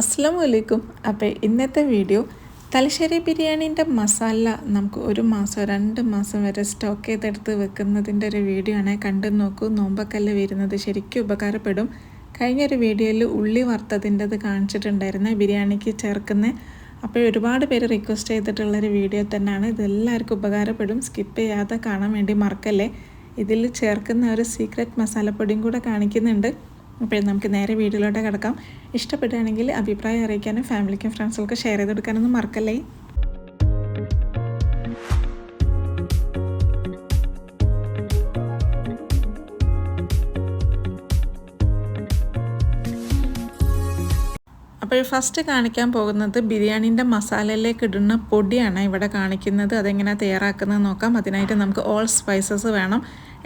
അസ്സലാമു വലൈക്കും അപ്പോൾ ഇന്നത്തെ വീഡിയോ തലശ്ശേരി ബിരിയാണീന്റെ മസാല നമുക്ക് ഒരു മാസം രണ്ട് മാസം വരെ സ്റ്റോക്ക് ചെയ്തെടുത്ത് വെക്കുന്നതിന്റെ ഒരു വീഡിയോ ആണ്. കണ്ടു നോക്കൂ നോമ്പക്കല്ല് വരുന്നത്. ശരിക്കും ഉപകാരപ്പെടും. കഴിഞ്ഞൊരു വീഡിയോയിൽ ഉള്ളി വറുത്തതിന്റെത് കാണിച്ചിട്ടുണ്ടായിരുന്നു ബിരിയാണിക്ക് ചേർക്കുന്ന. അപ്പോൾ ഒരുപാട് പേര് റിക്വസ്റ്റ് ചെയ്തിട്ടുള്ളൊരു വീഡിയോ തന്നെയാണ്. ഇതെല്ലാവർക്കും ഉപകാരപ്പെടും. സ്കിപ്പ് ചെയ്യാതെ കാണാൻ വേണ്ടി മറക്കല്ലേ. ഇതിൽ ചേർക്കുന്ന ഒരു സീക്രട്ട് മസാലപ്പൊടിയും കൂടെ കാണിക്കുന്നുണ്ട്. അപ്പോൾ നമുക്ക് നേരെ വീഡിയോയിലോട്ട് കിടക്കാം. ഇഷ്ടപ്പെടുകയാണെങ്കിൽ അഭിപ്രായം അറിയിക്കാനും ഫാമിലിക്കും ഫ്രണ്ട്സുകൾക്ക് ഷെയർ ചെയ്ത് കൊടുക്കാനൊന്നും മറക്കല്ലേ? അപ്പോൾ ഫസ്റ്റ് കാണിക്കാൻ പോകുന്നത് ബിരിയാണീന്റെ മസാലയിലേക്ക് ഇടുന്ന പൊടിയാണ് ഇവിടെ കാണിക്കുന്നത്. അതെങ്ങനെയാണ് തയ്യാറാക്കുന്നത് നോക്കാം. അതിനായിട്ട് നമുക്ക് ഓൾ സ്പൈസസ് വേണം.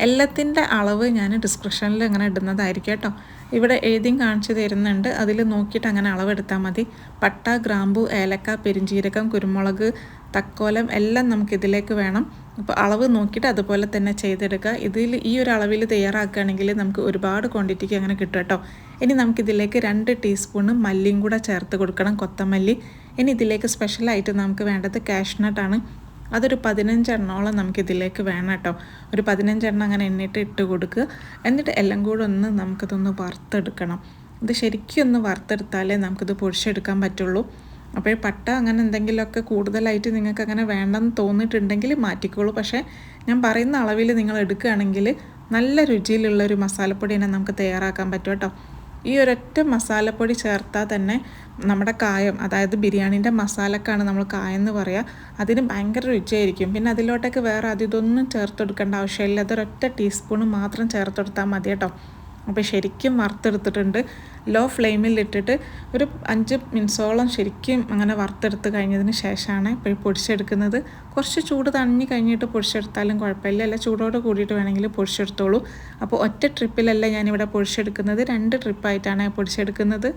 എല്ലാത്തിന്റെ അളവ് ഞാൻ ഡിസ്ക്രിപ്ഷനിൽ അങ്ങനെ ഇടുന്നതായിരിക്കും കേട്ടോ. ഇവിടെ എഴുതിയും കാണിച്ചു തരുന്നുണ്ട്. അതിൽ നോക്കിയിട്ട് അങ്ങനെ അളവെടുത്താൽ മതി. പട്ട ഗ്രാമ്പു ഏലക്ക പെരിഞ്ചീരകം കുരുമുളക് തക്കോലം എല്ലാം നമുക്കിതിലേക്ക് വേണം. അപ്പോൾ അളവ് നോക്കിയിട്ട് അതുപോലെ തന്നെ ചെയ്തെടുക്കുക. ഇതിൽ ഈ ഒരു അളവിൽ തയ്യാറാക്കുകയാണെങ്കിൽ നമുക്ക് ഒരുപാട് ക്വാണ്ടിറ്റിക്ക് അങ്ങനെ കിട്ടും കേട്ടോ. ഇനി നമുക്കിതിലേക്ക് രണ്ട് ടീസ്പൂണ് മല്ലിയും കൂടെ ചേർത്ത് കൊടുക്കണം കൊത്തമല്ലി. ഇനി ഇതിലേക്ക് സ്പെഷ്യലായിട്ട് നമുക്ക് വേണ്ടത് കാഷ്നട്ടാണ് അതൊരു പതിനഞ്ചെണ്ണോളം നമുക്കിതിലേക്ക് വേണം കേട്ടോ. ഒരു പതിനഞ്ചെണ്ണം അങ്ങനെ എണ്ണിട്ട് ഇട്ട് കൊടുക്കുക എന്നിട്ട് എല്ലാം കൂടെ ഒന്ന് നമുക്കിതൊന്ന് വറുത്തെടുക്കണം. ഇത് ശരിക്കും ഒന്ന് വറുത്തെടുത്താലേ നമുക്കിത് പൊടിച്ചെടുക്കാൻ പറ്റുള്ളൂ. അപ്പോൾ പട്ട അങ്ങനെ എന്തെങ്കിലുമൊക്കെ കൂടുതലായിട്ട് നിങ്ങൾക്ക് അങ്ങനെ വേണ്ടെന്ന് തോന്നിയിട്ടുണ്ടെങ്കിൽ മാറ്റിക്കോളൂ. പക്ഷേ ഞാൻ പറയുന്ന അളവിൽ നിങ്ങൾ എടുക്കുകയാണെങ്കിൽ നല്ല രുചിയിലുള്ള ഒരു മസാലപ്പൊടി തന്നെ നമുക്ക് തയ്യാറാക്കാൻ പറ്റും കേട്ടോ. ഈ ഒരൊറ്റ മസാലപ്പൊടി ചേർത്താൽ തന്നെ നമ്മുടെ കായം അതായത് ബിരിയാണീന്റെ മസാലക്കാണ് നമ്മൾ കായം എന്ന് പറയുക അതിന് ഭയങ്കര രുചിയായിരിക്കും. പിന്നെ അതിലോട്ടേക്ക് വേറെ അതിതൊന്നും ചേർത്ത് കൊടുക്കേണ്ട ആവശ്യമില്ല. അതൊരൊറ്റ ടീസ്പൂൺ മാത്രം ചേർത്ത് കൊടുത്താൽ മതി കേട്ടോ. അപ്പോൾ ശരിക്കും വറുത്തെടുത്തിട്ടുണ്ട്. ലോ ഫ്ലെയിമിൽ ഇട്ടിട്ട് ഒരു അഞ്ച് മിനിറ്റ്സോളം ശരിക്കും അങ്ങനെ വറുത്തെടുത്ത് കഴിഞ്ഞതിന് ശേഷമാണ് ഇപ്പോൾ പൊടിച്ചെടുക്കുന്നത്. കുറച്ച് ചൂട് തണിഞ്ഞ് കഴിഞ്ഞിട്ട് പൊടിച്ചെടുത്താലും കുഴപ്പമില്ല. അല്ല ചൂടോട് കൂടിയിട്ട് വേണമെങ്കിൽ പൊടിച്ചെടുത്തോളൂ. അപ്പോൾ ഒറ്റ ട്രിപ്പിലല്ല ഞാനിവിടെ പൊടിച്ചെടുക്കുന്നത്. രണ്ട് ട്രിപ്പായിട്ടാണ് പൊടിച്ചെടുക്കുന്നത്.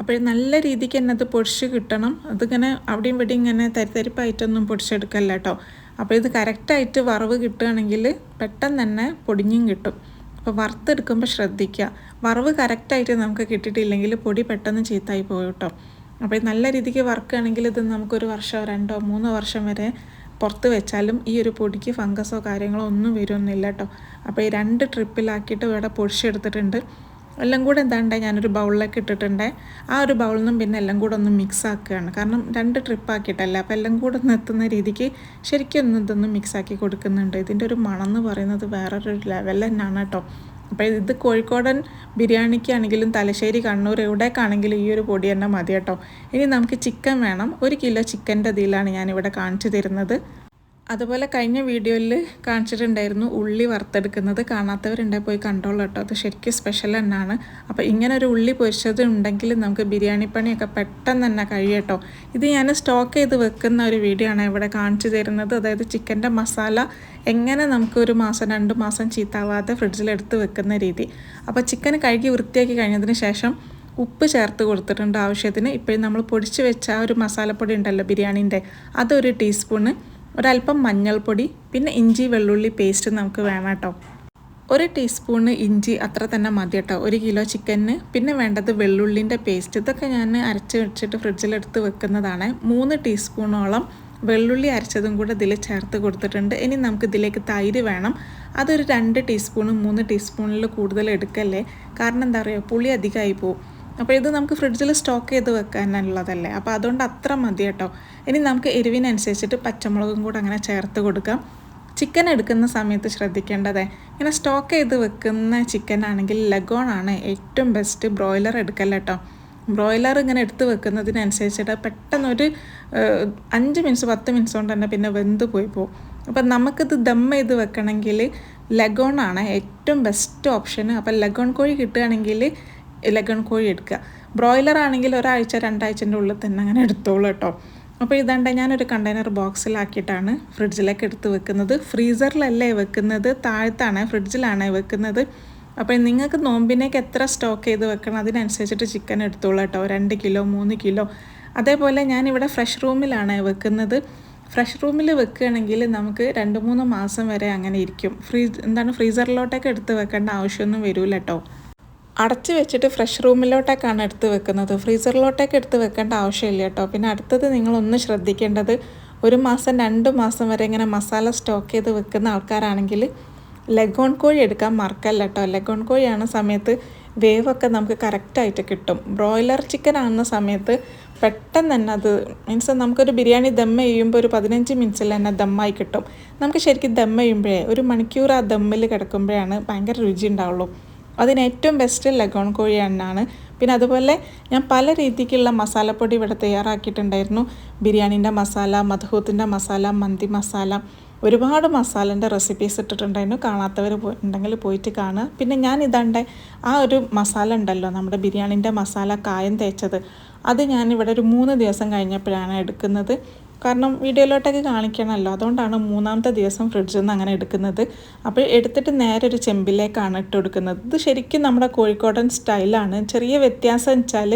അപ്പോൾ നല്ല രീതിക്ക് തന്നെ അത് പൊടിച്ച് കിട്ടണം. അതിങ്ങനെ അവിടെയും ഇവിടെയും ഇങ്ങനെ തരിതരിപ്പായിട്ടൊന്നും പൊടിച്ചെടുക്കല്ല കേട്ടോ. അപ്പോൾ ഇത് കറക്റ്റായിട്ട് വറവ് കിട്ടുകയാണെങ്കിൽ പെട്ടെന്ന് തന്നെ പൊടിഞ്ഞും കിട്ടും. അപ്പോൾ വറുത്തെടുക്കുമ്പോൾ ശ്രദ്ധിക്കുക. വറവ് കറക്റ്റായിട്ട് നമുക്ക് കിട്ടിയിട്ടില്ലെങ്കിൽ പൊടി പെട്ടെന്ന് ചീത്തായി പോകും കേട്ടോ. അപ്പോൾ നല്ല രീതിക്ക് വറുക്കുകയാണെങ്കിൽ ഇത് നമുക്കൊരു വർഷമോ രണ്ടോ മൂന്നോ വർഷം വരെ പുറത്ത് വെച്ചാലും ഈ ഒരു പൊടിക്ക് ഫംഗസോ കാര്യങ്ങളോ ഒന്നും വരുമൊന്നുമില്ല കേട്ടോ. അപ്പോൾ ഈ രണ്ട് ട്രിപ്പിലാക്കിയിട്ട് ഇവിടെ പൊടിച്ചെടുത്തിട്ടുണ്ട്. എല്ലാം കൂടെ എന്താണ്ട് ഞാനൊരു ബൗളിലേക്ക് ഇട്ടിട്ടുണ്ട്. ആ ഒരു ബൗളിൽ നിന്നും പിന്നെ എല്ലാം കൂടെ ഒന്ന് മിക്സ് ആക്കുകയാണ്. കാരണം രണ്ട് ട്രിപ്പ് ആക്കിയിട്ടല്ല അപ്പോൾ എല്ലാം കൂടെ ഒന്ന് എത്തുന്ന രീതിക്ക് ശരിക്കും ഒന്ന് ഇതൊന്ന് മിക്സ് ആക്കി കൊടുക്കുന്നുണ്ട്. ഇതിന്റെ ഒരു മണം എന്ന് പറയുന്നത് വേറൊരു ലെവൽ തന്നെയാണ് കേട്ടോ. അപ്പോൾ ഇത് കോഴിക്കോടൻ ബിരിയാണിക്കാണെങ്കിലും തലശ്ശേരി കണ്ണൂർ എവിടേക്കാണെങ്കിലും ഈ ഒരു പൊടി തന്നെ മതി കേട്ടോ. ഇനി നമുക്ക് ചിക്കൻ വേണം. ഒരു കിലോ ചിക്കന്റെ ഇതിലാണ് ഞാനിവിടെ കാണിച്ചു തരുന്നത്. അതുപോലെ കഴിഞ്ഞ വീഡിയോയിൽ കാണിച്ചിട്ടുണ്ടായിരുന്നു ഉള്ളി വറുത്തെടുക്കുന്നത്. കാണാത്തവരുണ്ടെങ്കിൽ പോയി കണ്ടോളൂ കേട്ടോ. അത് ശരിക്കും സ്പെഷ്യൽ തന്നെയാണ് അപ്പോൾ ഇങ്ങനെ ഒരു ഉള്ളി പൊരിച്ചത് ഉണ്ടെങ്കിൽ നമുക്ക് ബിരിയാണി പണിയൊക്കെ പെട്ടെന്ന് തന്നെ കഴിയട്ടോ ഇത് ഞാൻ സ്റ്റോക്ക് ചെയ്ത് വെക്കുന്ന ഒരു വീഡിയോ ആണ് ഇവിടെ കാണിച്ചു തരുന്നത്. അതായത് ചിക്കന്റെ മസാല എങ്ങനെ നമുക്ക് ഒരു മാസം രണ്ട് മാസം ചീത്താവാതെ ഫ്രിഡ്ജിലെടുത്ത് വെക്കുന്ന രീതി. അപ്പോൾ ചിക്കൻ കഴുകി വൃത്തിയാക്കി കഴിഞ്ഞതിന് ശേഷം ഉപ്പ് ചേർത്ത് കൊടുത്തിട്ടുണ്ട് ആവശ്യത്തിന്. ഇപ്പോഴും നമ്മൾ പൊടിച്ച് വെച്ച ആ ഒരു മസാലപ്പൊടി ഉണ്ടല്ലോ ബിരിയാണീന്റെ അതൊരു ടീസ്പൂണ് ഒരല്പം മഞ്ഞൾപ്പൊടി പിന്നെ ഇഞ്ചി വെള്ളുള്ളി പേസ്റ്റ് നമുക്ക് വേണം കേട്ടോ. ഒരു ടീസ്പൂണ് ഇഞ്ചി അത്ര തന്നെ മതി കേട്ടോ. ഒരു കിലോ ചിക്കന് പിന്നെ വേണ്ടത് വെള്ളുള്ളിന്റെ പേസ്റ്റ് ഇതൊക്കെ ഞാൻ അരച്ച് വെച്ചിട്ട് ഫ്രിഡ്ജിലെടുത്ത് വെക്കുന്നതാണ്. മൂന്ന് ടീസ്പൂണോളം വെള്ളുള്ളി അരച്ചതും കൂടെ ഇതിൽ ചേർത്ത് കൊടുത്തിട്ടുണ്ട്. ഇനി നമുക്ക് ഇതിലേക്ക് തൈര് വേണം. അതൊരു രണ്ട് ടീസ്പൂണും മൂന്ന് ടീസ്പൂണിൽ കൂടുതൽ എടുക്കല്ലേ? കാരണം എന്താ പറയുക പുളി അധികമായി പോകും അപ്പോൾ ഇത് നമുക്ക് ഫ്രിഡ്ജിൽ സ്റ്റോക്ക് ചെയ്ത് വെക്കാനുള്ളതല്ലേ? അപ്പോൾ അതുകൊണ്ട് അത്ര മതി കേട്ടോ. ഇനി നമുക്ക് എരിവിനനുസരിച്ചിട്ട് പച്ചമുളകും കൂടെ അങ്ങനെ ചേർത്ത് കൊടുക്കാം. ചിക്കൻ എടുക്കുന്ന സമയത്ത് ശ്രദ്ധിക്കേണ്ടതേ ഇങ്ങനെ സ്റ്റോക്ക് ചെയ്ത് വെക്കുന്ന ചിക്കൻ ആണെങ്കിൽ ലഗോണാണ് ഏറ്റവും ബെസ്റ്റ് ബ്രോയിലർ എടുക്കല്ല കേട്ടോ. ബ്രോയിലർ ഇങ്ങനെ എടുത്ത് വെക്കുന്നതിനനുസരിച്ചിട്ട് പെട്ടെന്നൊരു അഞ്ച് മിനിറ്റ്സ് പത്ത് മിനിറ്റ്സ് കൊണ്ട് തന്നെ പിന്നെ വെന്ത് പോയി പോകും. അപ്പം നമുക്കിത് ദം ചെയ്ത് വെക്കണമെങ്കിൽ ലഗോണാണ് ഏറ്റവും ബെസ്റ്റ് ഓപ്ഷൻ അപ്പം ലഗോൺ കോഴി കിട്ടുകയാണെങ്കിൽ ലഗൺ കോഴി എടുക്കുക. ബ്രോയിലർ ആണെങ്കിൽ ഒരാഴ്ച രണ്ടാഴ്ചന്റെ ഉള്ളിൽ തന്നെ അങ്ങനെ എടുത്തോളൂ കേട്ടോ. അപ്പോൾ ഇതാണ്ട് ഞാനൊരു കണ്ടെയ്നർ ബോക്സിലാക്കിയിട്ടാണ് ഫ്രിഡ്ജിലേക്ക് എടുത്ത് വെക്കുന്നത്. ഫ്രീസറിലല്ലേ വെക്കുന്നത് താഴത്താണ് ഫ്രിഡ്ജിലാണ് വെക്കുന്നത്. അപ്പോൾ നിങ്ങൾക്ക് നോമ്പിനേക്ക് എത്ര സ്റ്റോക്ക് ചെയ്ത് വെക്കണം അതിനനുസരിച്ചിട്ട് ചിക്കൻ എടുത്തോളൂ കേട്ടോ. രണ്ട് കിലോ മൂന്ന് കിലോ. അതേപോലെ ഞാനിവിടെ ഫ്രഷ് റൂമിലാണ് വെക്കുന്നത്. ഫ്രഷ് റൂമിൽ വെക്കുകയാണെങ്കിൽ നമുക്ക് രണ്ട് മൂന്ന് മാസം വരെ അങ്ങനെ ഇരിക്കും. ഫ്രീ എന്താണ് ഫ്രീസറിലോട്ടൊക്കെ എടുത്ത് വെക്കേണ്ട ആവശ്യമൊന്നും വരില്ല കേട്ടോ. അടച്ച് വെച്ചിട്ട് ഫ്രഷ് റൂമിലോട്ടേക്കാണ് എടുത്ത് വെക്കുന്നത്. ഫ്രീസറിലോട്ടേക്ക് എടുത്ത് വെക്കേണ്ട ആവശ്യമില്ല കേട്ടോ. പിന്നെ അടുത്തത് നിങ്ങളൊന്ന് ശ്രദ്ധിക്കേണ്ടത് ഒരു മാസം രണ്ട് മാസം വരെ ഇങ്ങനെ മസാല സ്റ്റോക്ക് ചെയ്ത് വെക്കുന്ന ആൾക്കാരാണെങ്കിൽ ലെഗോൺ കോഴി എടുക്കാൻ മറക്കല്ല കേട്ടോ. ഓൺ കോഴിയാണ് സമയത്ത് വേവൊക്കെ നമുക്ക് കറക്റ്റായിട്ട് കിട്ടും. ബ്രോയിലർ ചിക്കൻ ആകുന്ന സമയത്ത് പെട്ടെന്ന് തന്നെ അത് മീൻസ് നമുക്കൊരു ബിരിയാണി ദം ചെയ്യുമ്പോൾ ഒരു പതിനഞ്ച് മിനിറ്റ്സിൽ തന്നെ ദമ്മായി കിട്ടും. നമുക്ക് ശരിക്കും ദം ചെയ്യുമ്പോഴേ ഒരു മണിക്കൂർ ആ ദമ്മിൽ കിടക്കുമ്പോഴാണ് ഭയങ്കര രുചി ഉണ്ടാവുള്ളൂ. അതിന് ഏറ്റവും ബെസ്റ്റ് ലഗോൺ കോഴി എണ്ണാണ്. പിന്നെ അതുപോലെ ഞാൻ പല രീതിക്കുള്ള മസാലപ്പൊടി ഇവിടെ തയ്യാറാക്കിയിട്ടുണ്ടായിരുന്നു. ബിരിയാണീന്റെ മസാല മധുഹൂത്തിന്റെ മസാല മന്തി മസാല ഒരുപാട് മസാലന്റെ റെസിപ്പീസ് ഇട്ടിട്ടുണ്ടായിരുന്നു. കാണാത്തവർ ഉണ്ടെങ്കിൽ പോയിട്ട് കാണുക. പിന്നെ ഞാൻ ഇതണ്ട ആ ഒരു മസാല ഉണ്ടല്ലോ നമ്മുടെ ബിരിയാണീന്റെ മസാല കായം തേച്ചത്. അത് ഞാനിവിടെ ഒരു മൂന്ന് ദിവസം കഴിഞ്ഞപ്പോഴാണ് എടുക്കുന്നത്. കാരണം വീഡിയോയിലോട്ടൊക്കെ കാണിക്കണമല്ലോ. അതുകൊണ്ടാണ് മൂന്നാമത്തെ ദിവസം ഫ്രിഡ്ജിൽ നിന്ന് അങ്ങനെ എടുക്കുന്നത്. അപ്പോൾ എടുത്തിട്ട് നേരെ ഒരു ചെമ്പിലേക്കാണ് ഇട്ട് കൊടുക്കുന്നത്. ഇത് ശരിക്കും നമ്മുടെ കോഴിക്കോടൻ സ്റ്റൈലാണ് ചെറിയ വ്യത്യാസം വെച്ചാൽ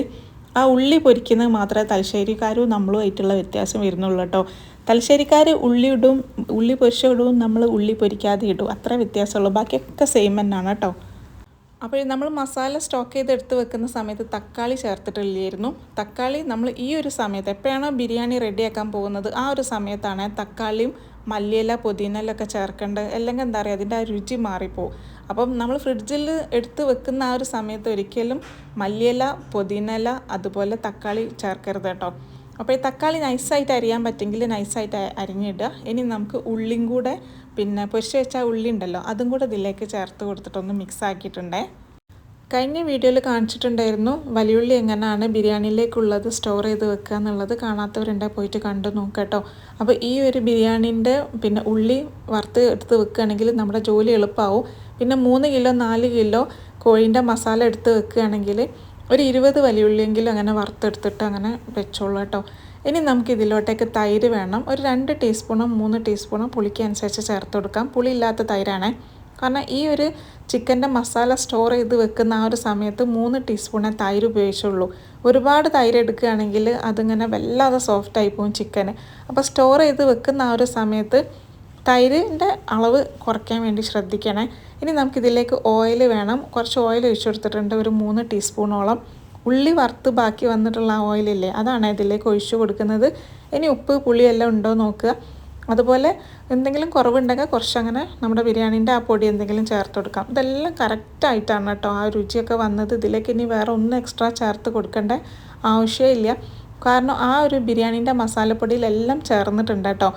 ആ ഉള്ളി പൊരിക്കുന്നത് മാത്രമേ തലശ്ശേരിക്കാരും നമ്മളുമായിട്ടുള്ള വ്യത്യാസം വരുന്നുള്ളൂ കേട്ടോ. തലശ്ശേരിക്കാർ ഉള്ളി ഇടും ഉള്ളി പൊരിച്ചിടും നമ്മൾ ഉള്ളി പൊരിക്കാതെ ഇടും. അത്ര വ്യത്യാസമുള്ളൂ. ബാക്കിയൊക്കെ സെയിം തന്നെയാണ് കേട്ടോ. അപ്പോൾ നമ്മൾ മസാല സ്റ്റോക്ക് ചെയ്ത് എടുത്ത് വെക്കുന്ന സമയത്ത് തക്കാളി ചേർത്തിട്ടില്ലായിരുന്നു. തക്കാളി നമ്മൾ ഈ ഒരു സമയത്ത് എപ്പോഴാണോ ബിരിയാണി റെഡിയാക്കാൻ പോകുന്നത് ആ ഒരു സമയത്താണ് തക്കാളിയും മല്ലിയില പുതിനയിലൊക്കെ ചേർക്കേണ്ടത്. അല്ലെങ്കിൽ എന്താ പറയുക അതിന്റെ ആ രുചി മാറിപ്പോവും. അപ്പം നമ്മൾ ഫ്രിഡ്ജിൽ എടുത്ത് വെക്കുന്ന ആ ഒരു സമയത്ത് ഒരിക്കലും മല്ലിയില പുതിനയില അതുപോലെ തക്കാളി ചേർക്കരുത് കേട്ടോ. അപ്പോൾ ഈ തക്കാളി നൈസായിട്ട് അരിയാൻ പറ്റുമെങ്കിൽ നൈസായിട്ട് അരിഞ്ഞിടുക. ഇനി നമുക്ക് ഉള്ളിയും കൂടെ പിന്നെ പൊരിച്ച് വെച്ച ഉള്ളി ഉണ്ടല്ലോ അതും കൂടെ ഇതിലേക്ക് ചേർത്ത് കൊടുത്തിട്ടൊന്ന് മിക്സ് ആക്കിയിട്ടുണ്ടേ. കഴിഞ്ഞ വീഡിയോയിൽ കാണിച്ചിട്ടുണ്ടായിരുന്നു വലിയുള്ളി എങ്ങനെയാണ് ബിരിയാണിയിലേക്കുള്ളത് സ്റ്റോർ ചെയ്ത് വെക്കുക എന്നുള്ളത് കാണാത്തവരുണ്ടെ പോയിട്ട് കണ്ടു നോക്കട്ടോ. അപ്പോൾ ഈ ഒരു ബിരിയാണീന്റെ പിന്നെ ഉള്ളി വറുത്ത് എടുത്ത് വെക്കുകയാണെങ്കിൽ നമ്മുടെ ജോലി എളുപ്പമാവും. പിന്നെ മൂന്ന് കിലോ നാല് കിലോ കോഴീന്റെ മസാല എടുത്ത് വെക്കുകയാണെങ്കിൽ ഒരു ഇരുപത് വലിയുള്ളിയെങ്കിലും അങ്ങനെ വറുത്തെടുത്തിട്ട് അങ്ങനെ വെച്ചോളൂ കേട്ടോ. ഇനി നമുക്ക് ഇതിലോട്ടേക്ക് തൈര് വേണം. ഒരു രണ്ട് ടീസ്പൂണും മൂന്ന് ടീസ്പൂണും പുളിക്ക് അനുസരിച്ച് ചേർത്ത് കൊടുക്കാം. പുളി ഇല്ലാത്ത തൈരാണേ. കാരണം ഈ ഒരു ചിക്കന്റെ മസാല സ്റ്റോർ ചെയ്ത് വെക്കുന്ന ആ ഒരു സമയത്ത് മൂന്ന് ടീസ്പൂണേ തൈര് ഉപയോഗിച്ചുള്ളൂ. ഒരുപാട് തൈര് എടുക്കുകയാണെങ്കിൽ അതിങ്ങനെ വല്ലാതെ സോഫ്റ്റ് ആയി പോകും ചിക്കന്. അപ്പോൾ സ്റ്റോർ ചെയ്ത് വെക്കുന്ന ആ ഒരു സമയത്ത് തൈരിന്റെ അളവ് കുറയ്ക്കാൻ വേണ്ടി ശ്രദ്ധിക്കണേ. ഇനി നമുക്കിതിലേക്ക് ഓയിൽ വേണം. കുറച്ച് ഓയിൽ ഒഴിച്ചു കൊടുത്തിട്ടുണ്ട്. ഒരു മൂന്ന് ടീസ്പൂണോളം. ഉള്ളി വറുത്ത് ബാക്കി വന്നിട്ടുള്ള ആ ഓയിലില്ലേ അതാണ് ഇതിലേക്ക് ഒഴിച്ചു കൊടുക്കുന്നത്. ഇനി ഉപ്പ് പുളിയെല്ലാം ഉണ്ടോ നോക്കുക. അതുപോലെ എന്തെങ്കിലും കുറവുണ്ടെങ്കിൽ കുറച്ചങ്ങനെ നമ്മുടെ ബിരിയാണീന്റെ ആ പൊടി എന്തെങ്കിലും ചേർത്ത് കൊടുക്കാം. ഇതെല്ലാം കറക്റ്റായിട്ടാണ് കേട്ടോ. ആ രുചിയൊക്കെ വന്നത്. ഇതിലേക്ക് ഇനി വേറെ ഒന്നും എക്സ്ട്രാ ചേർത്ത് കൊടുക്കേണ്ട ആവശ്യമില്ല. കാരണം ആ ഒരു ബിരിയാണീന്റെ മസാലപ്പൊടിയിലെല്ലാം ചേർന്നിട്ടുണ്ട് കേട്ടോ.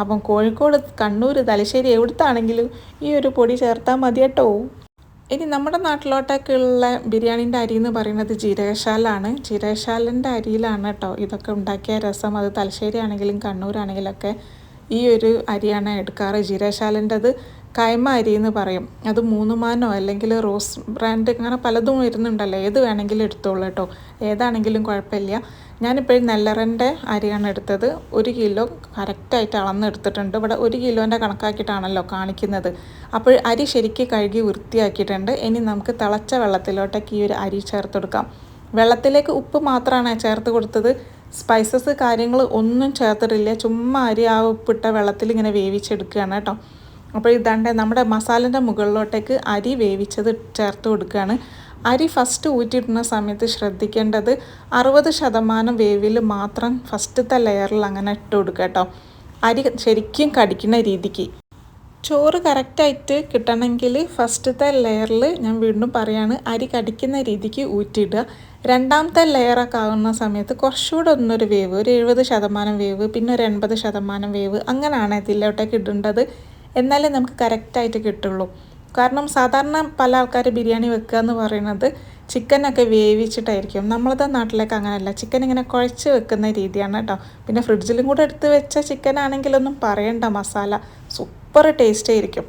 അപ്പം കോഴിക്കോട് കണ്ണൂർ തലശ്ശേരി എവിടുത്താണെങ്കിലും ഈ ഒരു പൊടി ചേർത്താൽ മതി കേട്ടോ ഇനി നമ്മുടെ നാട്ടിലോട്ടൊക്കെയുള്ള ബിരിയാണീന്റെ അരി എന്ന് പറയുന്നത് ജീരകശാലാണ്. ജീരകശാലന്റെ അരിയിലാണ് കേട്ടോ ഇതൊക്കെ ഉണ്ടാക്കിയ രസം. അത് തലശ്ശേരി ആണെങ്കിലും കണ്ണൂരാണെങ്കിലൊക്കെ ഈ ഒരു അരിയാണ് എടുക്കാറ് ജീരകശാലന്റെത്. കൈമ അരി എന്ന് പറയും. അത് മൂന്നുമാനോ അല്ലെങ്കിൽ റോസ് ബ്രാൻഡ് അങ്ങനെ പലതും വരുന്നുണ്ടല്ലോ. ഏത് വേണമെങ്കിലും എടുത്തോളൂ കേട്ടോ. ഏതാണെങ്കിലും കുഴപ്പമില്ല. ഞാനിപ്പോഴും നെല്ലറന്റെ അരിയാണ് എടുത്തത്. ഒരു കിലോ കറക്റ്റായിട്ട് അളന്നെടുത്തിട്ടുണ്ട്. ഇവിടെ ഒരു കിലോന്റെ കണക്കാക്കിയിട്ടാണല്ലോ കാണിക്കുന്നത്. അപ്പോൾ അരി ശരിക്ക് കഴുകി വൃത്തിയാക്കിയിട്ടുണ്ട്. ഇനി നമുക്ക് തിളച്ച വെള്ളത്തിലോട്ടേക്ക് ഈ ഒരു അരി ചേർത്ത് കൊടുക്കാം വെള്ളത്തിലേക്ക് ഉപ്പ് മാത്രമാണ് ചേർത്ത് കൊടുത്തത്. സ്പൈസസ് കാര്യങ്ങൾ ഒന്നും ചേർത്തിട്ടില്ല. ചുമ്മാ അരി ആ ഉപ്പിട്ട വെള്ളത്തിൽ ഇങ്ങനെ വേവിച്ചെടുക്കുകയാണ് കേട്ടോ. അപ്പോൾ ഇതാണ്ട് നമ്മുടെ മസാലന്റെ മുകളിലോട്ടേക്ക് അരി വേവിച്ചത് ചേർത്ത് കൊടുക്കുകയാണ്. അരി ഫസ്റ്റ് ഊറ്റിയിടുന്ന സമയത്ത് ശ്രദ്ധിക്കേണ്ടത് അറുപത് ശതമാനം വേവിൽ മാത്രം ഫസ്റ്റത്തെ ലെയറിൽ അങ്ങനെ ഇട്ട് കൊടുക്കുക കേട്ടോ. അരി ശരിക്കും കടിക്കുന്ന രീതിക്ക്. ചോറ് കറക്റ്റായിട്ട് കിട്ടണമെങ്കിൽ ഫസ്റ്റത്തെ ലെയറിൽ ഞാൻ വീണ്ടും പറയാണ് അരി കടിക്കുന്ന രീതിക്ക് ഊറ്റിയിടുക. രണ്ടാമത്തെ ലെയറൊക്കെ ആകുന്ന സമയത്ത് കുറച്ചുകൂടെ ഒന്നൊരു വേവ് ഒരു എഴുപത് ശതമാനം വേവ് പിന്നെ ഒരു എൺപത് ശതമാനം വേവ് അങ്ങനെയാണ് ഇതിലോട്ടേക്ക് ഇടേണ്ടത്. എന്നാലേ നമുക്ക് കറക്റ്റായിട്ട് കിട്ടുള്ളൂ. കാരണം സാധാരണ പല ആൾക്കാർ ബിരിയാണി വെക്കുക എന്ന് പറയുന്നത് ചിക്കനൊക്കെ വേവിച്ചിട്ടായിരിക്കും. നമ്മളത് നാട്ടിലേക്ക് അങ്ങനെയല്ല ചിക്കൻ ഇങ്ങനെ കുഴച്ച് വെക്കുന്ന രീതിയാണ് കേട്ടോ പിന്നെ ഫ്രിഡ്ജിലും കൂടെ എടുത്ത് വെച്ച ചിക്കൻ ആണെങ്കിലൊന്നും പറയണ്ട മസാല. സൂപ്പർ ടേസ്റ്റ് ആയിരിക്കും.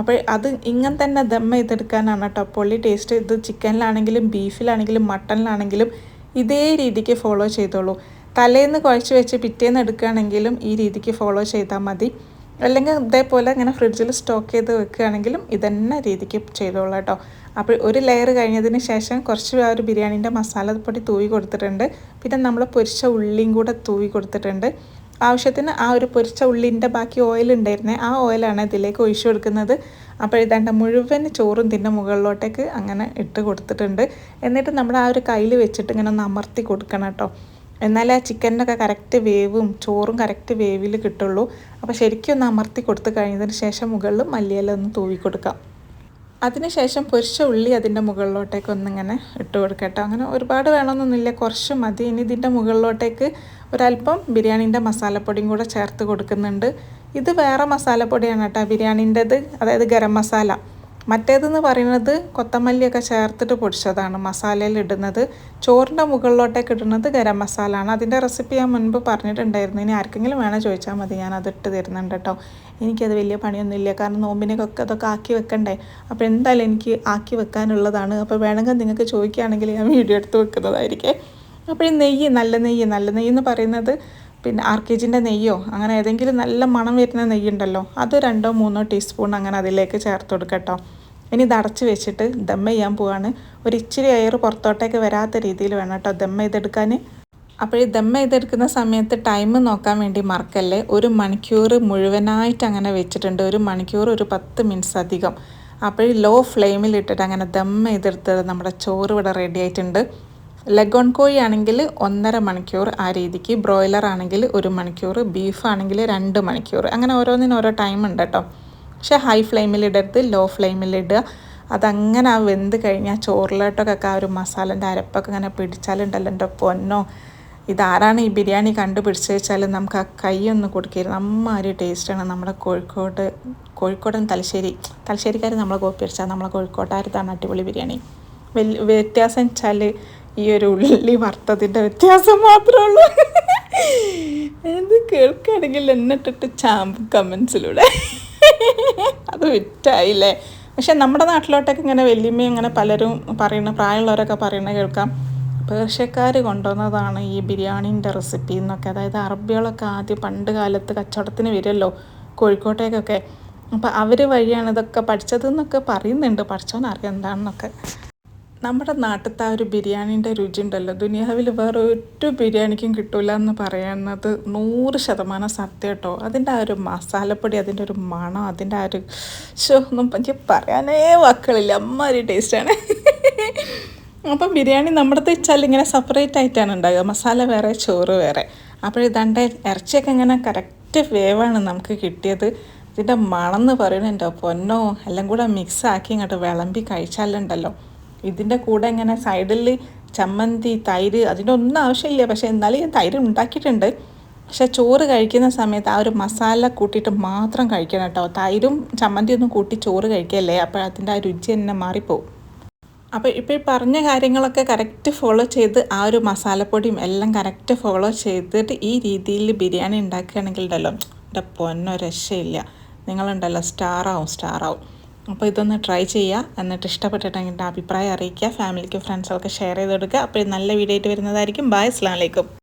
അപ്പോൾ അത് ഇങ്ങനെ തന്നെ ദം ചെയ്തെടുക്കാനാണ് കേട്ടോ പൊള്ളി ടേസ്റ്റ്. ഇത് ചിക്കനിലാണെങ്കിലും ബീഫിലാണെങ്കിലും മട്ടനിലാണെങ്കിലും ഇതേ രീതിക്ക് ഫോളോ ചെയ്തോളൂ. തലേന്ന് കുഴച്ച് വെച്ച് പിറ്റേന്ന് എടുക്കുകയാണെങ്കിലും ഈ രീതിക്ക് ഫോളോ ചെയ്താൽ മതി. അല്ലെങ്കിൽ ഇതേപോലെ ഇങ്ങനെ ഫ്രിഡ്ജിൽ സ്റ്റോക്ക് ചെയ്ത് വെക്കുകയാണെങ്കിലും ഇതന്നെ രീതിക്ക് ചെയ്തോളാം കേട്ടോ. അപ്പോൾ ഒരു ലെയർ കഴിഞ്ഞതിന് ശേഷം കുറച്ച് ആ ഒരു ബിരിയാണീന്റെ മസാലപ്പൊടി തൂവി കൊടുത്തിട്ടുണ്ട്. പിന്നെ നമ്മൾ പൊരിച്ച ഉള്ളിയും കൂടെ തൂവി കൊടുത്തിട്ടുണ്ട്. ആവശ്യത്തിന് ആ ഒരു പൊരിച്ച ഉള്ളിന്റെ ബാക്കി ഓയിൽ ഉണ്ടായിരുന്നേ ആ ഓയിലാണ് ഇതിലേക്ക് ഒഴിച്ചു കൊടുക്കുന്നത്. അപ്പോൾ ഇതാണ്ട മുഴുവൻ ചോറും തിന്റെ മുകളിലോട്ടേക്ക് അങ്ങനെ ഇട്ട് കൊടുത്തിട്ടുണ്ട്. എന്നിട്ട് നമ്മൾ ആ ഒരു കയ്യിൽ വെച്ചിട്ട് ഇങ്ങനെ ഒന്ന് അമർത്തി കൊടുക്കണം കേട്ടോ. എന്നാലേ ആ ചിക്കനൊക്കെ കറക്റ്റ് വേവും ചോറും കറക്റ്റ് വേവിൽ കിട്ടുള്ളൂ. അപ്പോൾ ശരിക്കും ഒന്ന് അമർത്തി കൊടുത്തു കഴിഞ്ഞതിന് ശേഷം മുകളിൽ മല്ലിയില ഒന്ന് തൂവി കൊടുക്കാം. അതിനുശേഷം പൊരിച്ച ഉള്ളി അതിന്റെ മുകളിലോട്ടേക്ക് ഒന്നിങ്ങനെ ഇട്ട് കൊടുക്കട്ടോ അങ്ങനെ ഒരുപാട് വേണമെന്നൊന്നുമില്ല കുറച്ച് മതി. ഇനി ഇതിന്റെ മുകളിലോട്ടേക്ക് ഒരല്പം ബിരിയാണീന്റെ മസാലപ്പൊടിയും കൂടെ ചേർത്ത് കൊടുക്കുന്നുണ്ട്. ഇത് വേറെ മസാലപ്പൊടിയാണ് കേട്ടോ ബിരിയാണീന്റെത് അതായത് ഗരം മസാല. മറ്റേതെന്ന് പറയുന്നത് കൊത്തമല്ലിയൊക്കെ ചേർത്തിട്ട് പൊടിച്ചതാണ്. മസാലയിൽ ഇടുന്നത്. ചോറിന്റെ മുകളിലോട്ടേക്ക് ഇടുന്നത് ഗരം മസാല ആണ് അതിന്റെ റെസിപ്പി ഞാൻ മുൻപ് പറഞ്ഞിട്ടുണ്ടായിരുന്നു. ഇനി ആർക്കെങ്കിലും വേണേൽ ചോദിച്ചാൽ മതി. ഞാൻ അതിട്ട് തരുന്നുണ്ട് കേട്ടോ. എനിക്കത് വലിയ പണിയൊന്നുമില്ല കാരണം നോമ്പിനൊക്കെ അതൊക്കെ ആക്കി വെക്കണ്ടേ? അപ്പോൾ എന്തായാലും എനിക്ക് ആക്കി വെക്കാനുള്ളതാണ്. അപ്പോൾ വേണമെങ്കിൽ നിങ്ങൾക്ക് ചോദിക്കുകയാണെങ്കിൽ ഞാൻ വീഡിയോ എടുത്ത് വെക്കുന്നതായിരിക്കേ. അപ്പോൾ ഈ നെയ്യ് നല്ല നെയ്യ് നല്ല നെയ്യ് എന്ന് പറയുന്നത് പിന്നെ ആർ കെ ജിന്റെ നെയ്യോ അങ്ങനെ ഏതെങ്കിലും നല്ല മണം വരുന്ന നെയ്യുണ്ടല്ലോ അത് രണ്ടോ മൂന്നോ ടീസ്പൂൺ അങ്ങനെ അതിലേക്ക് ചേർത്ത് കൊടുക്കട്ടോ ഇനി ഇത് അടച്ച് വെച്ചിട്ട് ദം ചെയ്യാൻ പോവാണ്. ഒരു ഇച്ചിരി എയർ പുറത്തോട്ടേക്ക് വരാത്ത രീതിയിൽ വേണം കേട്ടോ ദം ചെയ്തെടുക്കാൻ. അപ്പോൾ ഈ ദം ചെയ്തെടുക്കുന്ന സമയത്ത് ടൈം നോക്കാൻ വേണ്ടി മറക്കല്ലേ? ഒരു മണിക്കൂർ മുഴുവനായിട്ട് അങ്ങനെ വെച്ചിട്ടുണ്ട്. ഒരു മണിക്കൂർ ഒരു പത്ത് മിനിറ്റ്സ് അധികം. അപ്പോൾ ലോ ഫ്ലെയിമിൽ ഇട്ടിട്ട് അങ്ങനെ ദം ചെയ്തെടുത്തത് നമ്മുടെ ചോറ് ഇവിടെ റെഡി ആയിട്ടുണ്ട്. ലഗോൺ കോഴി ആണെങ്കിൽ ഒന്നര മണിക്കൂർ ആ രീതിക്ക് ബ്രോയിലർ ആണെങ്കിൽ ഒരു മണിക്കൂർ ബീഫ് ആണെങ്കിൽ രണ്ട് മണിക്കൂർ. അങ്ങനെ ഓരോന്നിനും ഓരോ ടൈം ഉണ്ട് കേട്ടോ പക്ഷേ ഹൈ ഫ്ലെയിമിൽ ഇടരുത് ലോ ഫ്ലെയിമിൽ ഇടുക. അതങ്ങനെ ആ വെന്ത് കഴിഞ്ഞാൽ ചോറിലോട്ടൊക്കെ ആ ഒരു മസാലന്റെ അരപ്പൊക്കെ ഇങ്ങനെ പിടിച്ചാലുണ്ടല്ലോ എന്റെ പൊന്നോ. ഇതാരാണ് ഈ ബിരിയാണി കണ്ടുപിടിച്ച് വെച്ചാൽ നമുക്ക് ആ കൈ ഒന്ന് കൊടുക്കരുത് അമ്മാതിരി ടേസ്റ്റാണ് നമ്മുടെ കോഴിക്കോട് കോഴിക്കോടൻ തലശ്ശേരി. തലശ്ശേരിക്കാർ നമ്മളെ കോപ്പി അടിച്ചാൽ നമ്മളെ കോഴിക്കോട്ടാരത്താണ് അടിപൊളി ബിരിയാണി. വ്യത്യാസം വെച്ചാൽ ഈ ഒരു ഉള്ളി വറുത്തതിന്റെ വ്യത്യാസം മാത്രമേ ഉള്ളൂ. എന്ത് കേൾക്കുകയാണെങ്കിൽ എന്നിട്ടിട്ട് ചാമ്പ് കമൻസിലൂടെ. അത് വിറ്റായില്ലേ? പക്ഷെ നമ്മുടെ നാട്ടിലോട്ടൊക്കെ ഇങ്ങനെ വലിയമ്മയും ഇങ്ങനെ പലരും പറയുന്ന പ്രായമുള്ളവരൊക്കെ പറയുന്ന കേൾക്കാം. പേർഷ്യക്കാർ കൊണ്ടുവന്നതാണ് ഈ ബിരിയാണീന്റെ റെസിപ്പി എന്നൊക്കെ. അതായത് അറബികളൊക്കെ ആദ്യം പണ്ട് കാലത്ത് കച്ചവടത്തിന് വരുമല്ലോ കോഴിക്കോട്ടേക്കൊക്കെ. അപ്പോൾ അവർ വഴിയാണ് ഇതൊക്കെ പഠിച്ചതെന്നൊക്കെ പറയുന്നുണ്ട്. പഠിച്ചോന്നറിയാം എന്താണെന്നൊക്കെ. നമ്മുടെ നാട്ടിലത്തെ ആ ഒരു ബിരിയാണീന്റെ രുചി ഉണ്ടല്ലോ ദുനിയാവിൽ വേറെ ഒരു ബിരിയാണിക്കും കിട്ടില്ല എന്ന് പറയുന്നത് നൂറ് ശതമാനം സത്യം കേട്ടോ. അതിന്റെ ആ ഒരു മസാലപ്പൊടി അതിന്റെ ഒരു മണം അതിന്റെ ആ ഒരു ഷോ ഒന്നും എനിക്ക് പറയാനേ വാക്കുകളില്ല. അമ്മാതിരി ടേസ്റ്റാണ് അപ്പം ബിരിയാണി നമ്മുടെ വെച്ചാൽ ഇങ്ങനെ സെപ്പറേറ്റ് ആയിട്ടാണ് ഉണ്ടാകുക മസാല വേറെ ചോറ് വേറെ. അപ്പോൾ ഇതാണ്ട് ഇറച്ചിയൊക്കെ ഇങ്ങനെ കറക്റ്റ് വേവാണ് നമുക്ക് കിട്ടിയത്. ഇതിന്റെ മണം എന്ന് പറയുന്നത് എന്റെ പൊന്നോ എല്ലാം കൂടെ മിക്സ് ആക്കി ഇങ്ങോട്ട് വിളമ്പി കഴിച്ചാലുണ്ടല്ലോ. ഇതിന്റെ കൂടെ ഇങ്ങനെ സൈഡിൽ ചമ്മന്തി തൈര് അതിന്റെ ഒന്നും ആവശ്യമില്ല. പക്ഷേ എന്നാലും ഞാൻ തൈര് ഉണ്ടാക്കിയിട്ടുണ്ട്. പക്ഷേ ചോറ് കഴിക്കുന്ന സമയത്ത് ആ ഒരു മസാല കൂട്ടിയിട്ട് മാത്രം കഴിക്കണം കേട്ടോ. തൈരും ചമ്മന്തി ഒന്നും കൂട്ടി ചോറ് കഴിക്കല്ലേ? അപ്പോൾ അതിന്റെ ആ രുചി തന്നെ മാറിപ്പോവും. അപ്പോൾ ഇപ്പോൾ ഈ പറഞ്ഞ കാര്യങ്ങളൊക്കെ കറക്റ്റ് ഫോളോ ചെയ്ത് ആ ഒരു മസാലപ്പൊടിയും എല്ലാം കറക്റ്റ് ഫോളോ ചെയ്തിട്ട് ഈ രീതിയിൽ ബിരിയാണി ഉണ്ടാക്കുകയാണെങ്കിൽ ഉണ്ടല്ലോ എന്റെ പൊന്നോ രക്ഷയില്ല. നിങ്ങളുണ്ടല്ലോ സ്റ്റാറാവും സ്റ്റാറാവും. അപ്പോൾ ഇതൊന്ന് ട്രൈ ചെയ്യുക. എന്നിട്ട് ഇഷ്ടപ്പെട്ടിട്ടെങ്കിൽ അഭിപ്രായം അറിയിക്കുക. ഫാമിലിക്കും ഫ്രണ്ട്സുകൾക്ക് ഷെയർ ചെയ്ത് കൊടുക്കുക അപ്പോൾ നല്ല വീഡിയോ ആയിട്ട് വരുന്നതായിരിക്കും. ബായ് അസ്ലാം വലൈക്കും